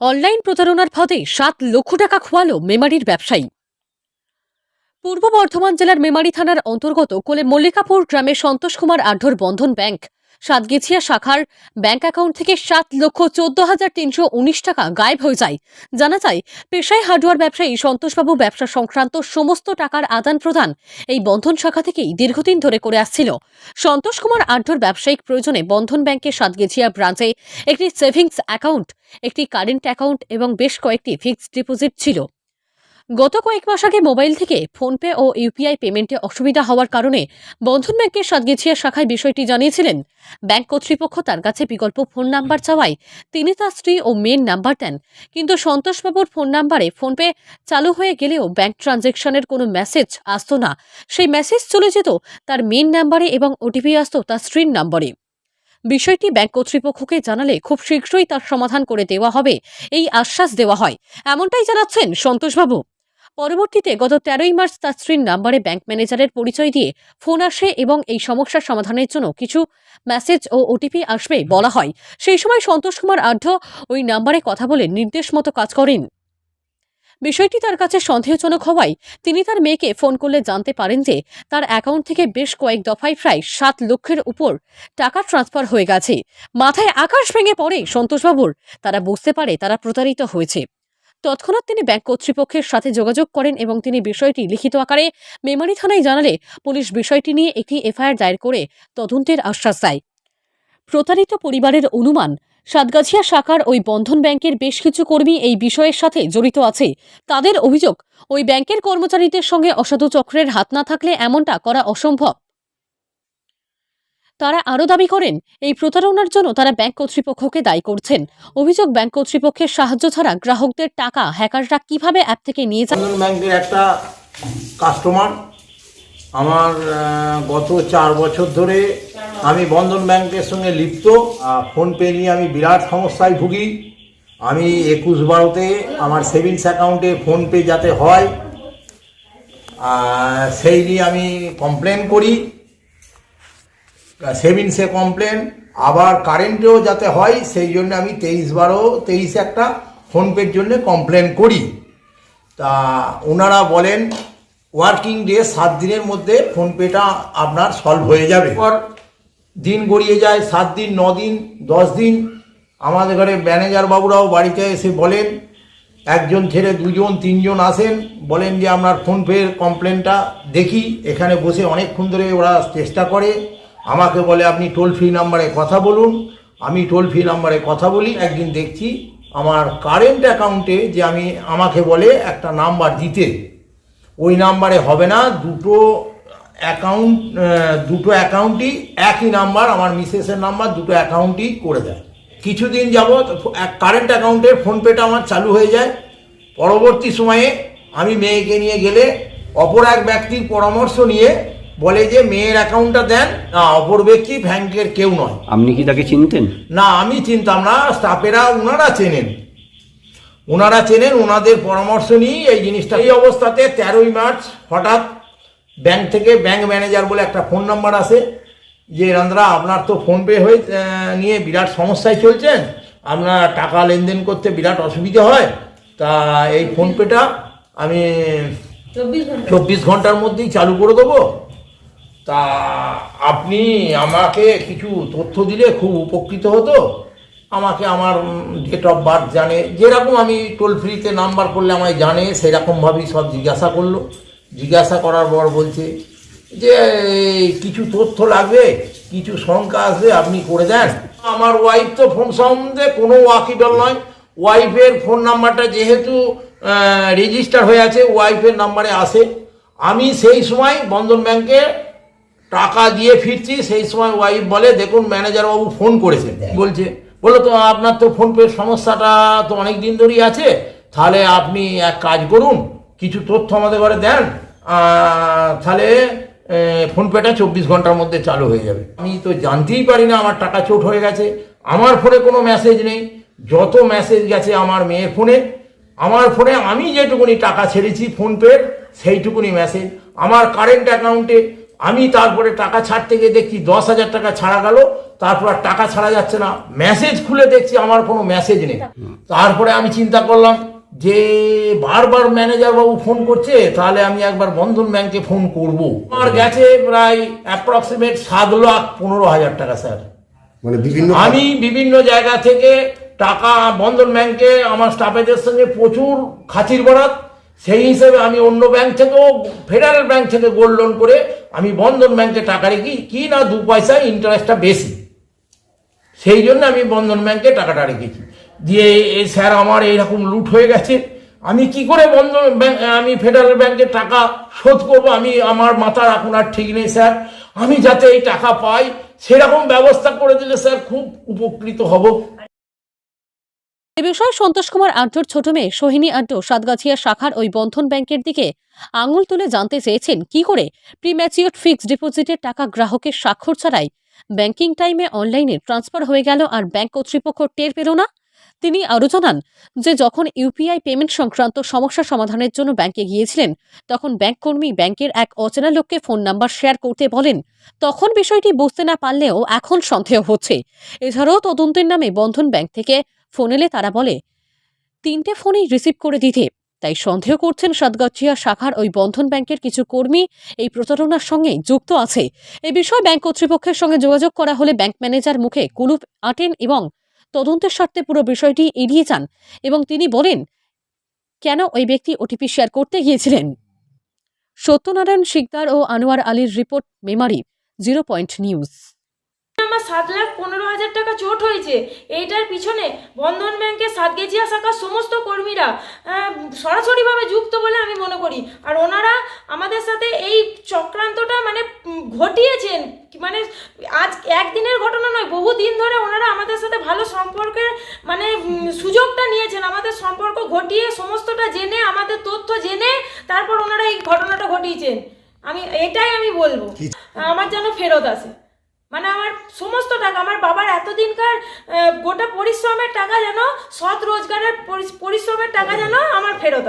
Online প্রতারণার ফাঁদে সাত লক্ষ টাকা খোয়ালো মেমারির ব্যবসায়ী। পূর্ব বর্ধমান জেলার মেমারি থানার অন্তর্গত কোলে মল্লিকাপুর গ্রামে সন্তোষ কুমার আঢ্যর বন্ধন ব্যাংক সাতগেছিয়া শাখার ব্যাংক অ্যাকাউন্ট থেকে সাত লক্ষ চোদ্দ হাজার তিনশো উনিশ টাকা গায়েব হয়ে যায়। জানা যায়, পেশায় হার্ডওয়্যার ব্যবসায়ী সন্তোষবাবু ব্যবসা সংক্রান্ত সমস্ত টাকার আদান প্রদান এই বন্ধন শাখা থেকেই দীর্ঘদিন ধরে করে আসছিল। সন্তোষ কুমার আঢ্যর ব্যবসায়িক প্রয়োজনে বন্ধন ব্যাংকের সাতগেছিয়া ব্রাঞ্চে একটি সেভিংস অ্যাকাউন্ট, একটি কারেন্ট অ্যাকাউন্ট এবং বেশ কয়েকটি ফিক্সড ডিপোজিট ছিল। গত কয়েক মাস আগে মোবাইল থেকে ফোনপে ও ইউপিআই পেমেন্টে অসুবিধা হওয়ার কারণে বন্ধন ব্যাংকের সাতগেছিয়া শাখায় বিষয়টি জানিয়েছিলেন। ব্যাংক কর্তৃপক্ষ তার কাছে বিকল্প ফোন নাম্বার চাওয়ায় তিনি তার স্ত্রী ও মেন নাম্বার দেন। কিন্তু সন্তোষবাবুর ফোন নাম্বারে ফোনপে চালু হয়ে গেলেও ব্যাংক ট্রানজ্যাকশনের কোনো মেসেজ আসতো না। সেই মেসেজ চলে যেত তার মেন নাম্বারে এবং ওটিপি আসতো তার স্ত্রীর নাম্বারে। বিষয়টি ব্যাংক কর্তৃপক্ষকে জানালে খুব শীঘ্রই তার সমাধান করে দেওয়া হবে, এই আশ্বাস দেওয়া হয়। এমনটাই জানাচ্ছেন সন্তোষবাবু। পরবর্তীতে গত তেরোই মার্চ তার স্ত্রীর নাম্বারে ব্যাংক ম্যানেজারের পরিচয় দিয়ে ফোন আসে এবং এই সমস্যার সমাধানের জন্য কিছু মেসেজ ও ওটিপি আসবে বলা হয়। সেই সময় সন্তোষ কুমার আঢ্য ওই নাম্বারে কথা বলে নির্দেশ মতো কাজ করেন। বিষয়টি তার কাছে সন্দেহজনক হওয়ায় তিনি তার মেয়েকে ফোন করলে জানতে পারেন যে তার অ্যাকাউন্ট থেকে বেশ কয়েক দফায় প্রায় সাত লক্ষের উপর টাকা ট্রান্সফার হয়ে গেছে। মাথায় আকাশ ভেঙে পড়ে সন্তোষবাবুর। তারা বুঝতে পারে তারা প্রতারিত হয়েছে। তৎক্ষণাৎ তিনি ব্যাংক কর্তৃপক্ষের সাথে যোগাযোগ করেন এবং তিনি বিষয়টি লিখিত আকারে মেমারি থানায় জানালে পুলিশ বিষয়টি নিয়ে একটি এফআইআর দায়ের করে তদন্তের আশ্বাস দেয়। প্রতারিত পরিবারের অনুমান, সাতগাছিয়া শাখার ওই বন্ধন ব্যাংকের বেশ কিছু কর্মী এই বিষয়ের সাথে জড়িত আছে। তাদের অভিযোগ, ওই ব্যাংকের কর্মচারীদের সঙ্গে অসাধু চক্রের হাত না থাকলে এমনটা করা অসম্ভব। তারা আরও দাবি করেন, এই প্রতারণার জন্য তারা ব্যাংক কর্তৃপক্ষকে দায়ী করছেন। অভিযোগ, ব্যাংক কর্তৃপক্ষের সাহায্য ছাড়া গ্রাহকদের টাকা হ্যাকাররা কীভাবে অ্যাপ থেকে নিয়ে যায়? ব্যাংকের একটা কাস্টমার, আমার গত চার বছর ধরে আমি বন্ধন ব্যাংকের সঙ্গে লিপ্ত ফোনপে নিয়ে আমি বিরাট সমস্যায় ভুগি। আমি একুশ বারোতে আমার সেভিংস অ্যাকাউন্টে ফোনপে যাতে হয় সেই নিয়ে আমি কমপ্লেন করি। সেভিংসে কমপ্লেন আবার কারেন্টেও যাতে হয়, সেই জন্য আমি তেইশ বারো, তেইশ একটা ফোনপের জন্য কমপ্লেন করি। তা ওনারা বলেন ওয়ার্কিং ডে সাত দিনের মধ্যে ফোনপেটা আপনার সলভ হয়ে যাবে। পর দিন গড়িয়ে যায়, সাত দিন, ন দিন, দশ দিন। আমাদের ঘরে ম্যানেজার বাবুরাও বাড়িতে এসে বলেন, একজন ছেড়ে দুজন, তিনজন আসেন, বলেন যে আপনার ফোনপের কমপ্লেনটা দেখি। এখানে বসে অনেকক্ষণ ধরে ওরা চেষ্টা করে। আমাকে বলে, আপনি টোল ফ্রি নাম্বারে কথা বলুন। আমি টোল ফ্রি নাম্বারে কথা বলি, একদিন দেখছি আমার কারেন্ট অ্যাকাউন্টে যে আমি, আমাকে বলে একটা নাম্বার দিতে। ওই নাম্বারে হবে না, দুটো অ্যাকাউন্ট দুটো অ্যাকাউন্টই একই নাম্বার আমার মিসেসের নাম্বার দুটো অ্যাকাউন্টই করে দেয়। কিছুদিন যাবৎ কারেন্ট অ্যাকাউন্টের ফোনপেটা আমার চালু হয়ে যায়। পরবর্তী সময়ে আমি মেয়েকে নিয়ে গেলে অপর এক ব্যক্তির পরামর্শ নিয়ে বলে যে মেয়ের অ্যাকাউন্টটা দেন না অপর ব্যক্তি ব্যাংকের কেউ নয়। আপনি কি তাকে চিনতেন? না আমি চিনতাম না স্টাফেরা ওনারা চেনেন। ওনারা চেনেন ওনাদের পরামর্শ নিয়ে এই জিনিসটা। এই অবস্থাতে তেরোই মার্চ হঠাৎ ব্যাংক থেকে ব্যাংক ম্যানেজার বলে একটা ফোন নাম্বার আসে যে রান্দ্রা আপনার তো ফোনপে হয়ে নিয়ে বিরাট সমস্যায় চলছেন। আপনার টাকা লেনদেন করতে বিরাট অসুবিধা হয়। তা এই ফোনপেটা আমি চব্বিশ ঘণ্টার মধ্যেই চালু করে দেবো। তা আপনি আমাকে কিছু তথ্য দিলে খুব উপকৃত হতো। আমাকে আমার ডেট অফ বার্থ জানে। যেরকম আমি টোল ফ্রিতে নাম্বার করলে আমায় জানে, সেরকমভাবেই সব জিজ্ঞাসা করল। জিজ্ঞাসা করার পর বলছে যে কিছু তথ্য লাগবে? কিছু শঙ্কা আসবে আপনি করে দেন। আমার ওয়াইফ তো ফোন সম্বন্ধে কোনো ওয়াকিবল নয়। ওয়াইফের ফোন নাম্বারটা যেহেতু রেজিস্টার হয়ে আছে ওয়াইফের নাম্বারে আসে। আমি সেই সময় বন্ধন ব্যাংকে টাকা দিয়ে ফিরছি সেই সময় ওয়াইফ বলে দেখুন ম্যানেজার বাবু ফোন করেছে। বলছে বলো তো আপনার তো ফোন পের সমস্যাটা তো অনেক দিন ধরেই আছে। তাহলে আপনি এক কাজ করুন কিছু তথ্য আমাদের ঘরে দেন তাহলে ফোনপেটা চব্বিশ ঘণ্টার মধ্যে চালু হয়ে যাবে। আমি তো জানতেই পারি না আমার টাকা চোট হয়ে গেছে। আমার ফোনে কোনো মেসেজ নেই। যত মেসেজ গেছে আমার মেয়ের ফোনে আমার ফোনে আমি যেটুকুনি টাকা ছেড়েছি ফোনপের সেইটুকুনি মেসেজ আমার কারেন্ট অ্যাকাউন্টে আমি তারপরে টাকা ছাড়তে গিয়ে দেখছি দশ হাজার টাকা ছাড়া গেল তারপর আর টাকা ছাড়া যাচ্ছে না। মেসেজ খুলে দেখছি আমার কোনো মেসেজ নেই। তারপরে আমি চিন্তা করলাম যে বারবার ম্যানেজার বাবু ফোন করছে তাহলে আমি একবার বন্ধন ব্যাংকে ফোন করব। আমার গেছে প্রায় অ্যাপ্রক্সিমেট সাত লাখ পনেরো হাজার টাকা স্যার। মানে বিভিন্ন আমি বিভিন্ন জায়গা থেকে টাকা বন্ধন ব্যাংকে আমার স্টাফেদের সঙ্গে প্রচুর খাতির বরাত সেই হিসেবে আমি অন্য ব্যাংক থেকেও ফেডারেল ব্যাংক থেকে গোল্ড লোন করে আমি বন্ধন ব্যাংকে টাকা রেখি কি না দু পয়সা ইন্টারেস্টটা বেশি। সেই জন্য আমি বন্ধন ব্যাংকে টাকাটা রেখেছি। দিয়ে এই স্যার আমার এইরকম লুট হয়ে গেছে। আমি কি করে বন্ধন ব্যাংক আমি ফেডারেল ব্যাংকে টাকা শোধ করব? আমি, আমার মাথার এখন আর ঠিক নেই স্যার। আমি যাতে এই টাকা পাই, সেরকম ব্যবস্থা করে দিলে স্যার খুব উপকৃত হব। এ বিষয়ে সন্তোষ কুমার আড্ডর ছোট মেয়ে সোহিনী আড্ডো সাতগাছিয়া শাখার ওই বন্ধন ব্যাংকের দিকে আঙুল তুলে জানতে চেয়েছেন, কি করে? প্রিম্যাচিওর ফিক্সড ডিপোজিটের টাকা গ্রাহকের স্বাক্ষর ছাড়াই ব্যাংকিং টাইমে অনলাইনে ট্রান্সফার হয়ে গেল আর ব্যাংক কর্তৃপক্ষ টের পেল না? তিনি আরও জানান যে, যখন ইউপিআই পেমেন্ট সংক্রান্ত সমস্যা সমাধানের জন্য ব্যাংকে গিয়েছিলেন, তখন ব্যাংক কর্মী ব্যাংকের এক অচেনা লোককে ফোন নাম্বার শেয়ার করতে বলেন, তখন বিষয়টি বুঝতে না পারলেও এখন সন্দেহ হচ্ছে। এছাড়াও তদন্তের নামে বন্ধন ব্যাংক থেকে ফোন এলে তারা বলে, তিনটে ফোনই রিসিভ করে দিতে। তাই সন্দেহ করছেন সাতগাছিয়া শাখার ওই বন্ধন ব্যাংকের কিছু কর্মী। এই প্রতারণার সঙ্গে যুক্ত আছে। এ বিষয়ে ব্যাংক কর্তৃপক্ষের সঙ্গে যোগাযোগ করা হলে ব্যাংক ম্যানেজার মুখে কুলুপ আটেন এবং তদন্তের স্বার্থে পুরো বিষয়টি এড়িয়ে যান এবং তিনি বলেন, কেন ওই ব্যক্তি ওটিপি শেয়ার করতে গিয়েছিলেন? সত্যনারায়ণ শিকদার ও আনোয়ার আলীর report Memari, zero point news. আমার সাত লাখ পনেরো হাজার টাকা চোট হয়েছে। এইটার পিছনে বন্ধন ব্যাংকের সাতগেজিয়া শাখার সমস্ত কর্মীরা সরাসরিভাবে যুক্ত বলে আমি মনে করি। আর ওনারা আমাদের সাথে এই চক্রান্তটা মানে ঘটিয়েছেন। মানে আজ একদিনের ঘটনা নয় বহু দিন ধরে ওনারা আমাদের সাথে ভালো সম্পর্কের মানে সুযোগটা নিয়েছেন। আমাদের সম্পর্ক ঘটিয়ে সমস্তটা জেনে আমাদের তথ্য জেনে তারপর ওনারা এই ঘটনাটা ঘটিয়েছেন। আমি এটাই আমি বলব। আমার যেন ফেরত আসে। মানে আমার সমস্ত টাকা, আমার বাবার এতদিনকার গোটা পরিশ্রমের টাকা যেন, সৎ রোজগারের পরিশ- পরিশ্রমের টাকা যেন আমার ফেরত